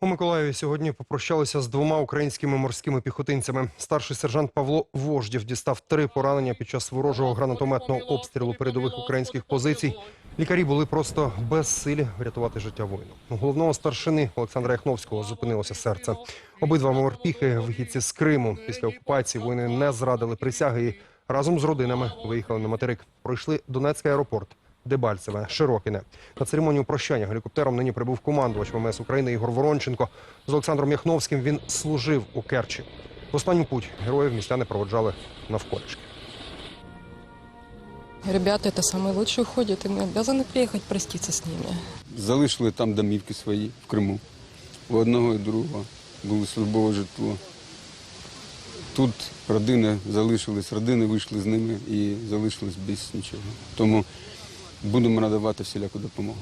У Миколаєві сьогодні попрощалися з двома українськими морськими піхотинцями. Старший сержант Павло Вождєв дістав три поранення під час ворожого гранатометного обстрілу передових українських позицій. Лікарі були просто безсилі врятувати життя воїну. Головного старшини Олександра Яхновського зупинилося серце. Обидва морпіхи вихідці з Криму. Після окупації воїни не зрадили присяги і разом з родинами виїхали на материк. Пройшли Донецький аеропорт. Дебальцеве, Широкіне. На церемонію прощання гелікоптером нині прибув командувач ВМС України Ігор Воронченко. З Олександром Яхновським він служив у Керчі. В останню путь героїв містяни проводжали навколішки. Ребята, это самый лучший уходит, и мы обязаны приехать проститься с ними. Залишили там домівки свої в Криму. У одного і другого було службове житло. Тут родини залишились, родини вийшли з ними і залишились без нічого. Тому будемо надавати всіляку допомогу.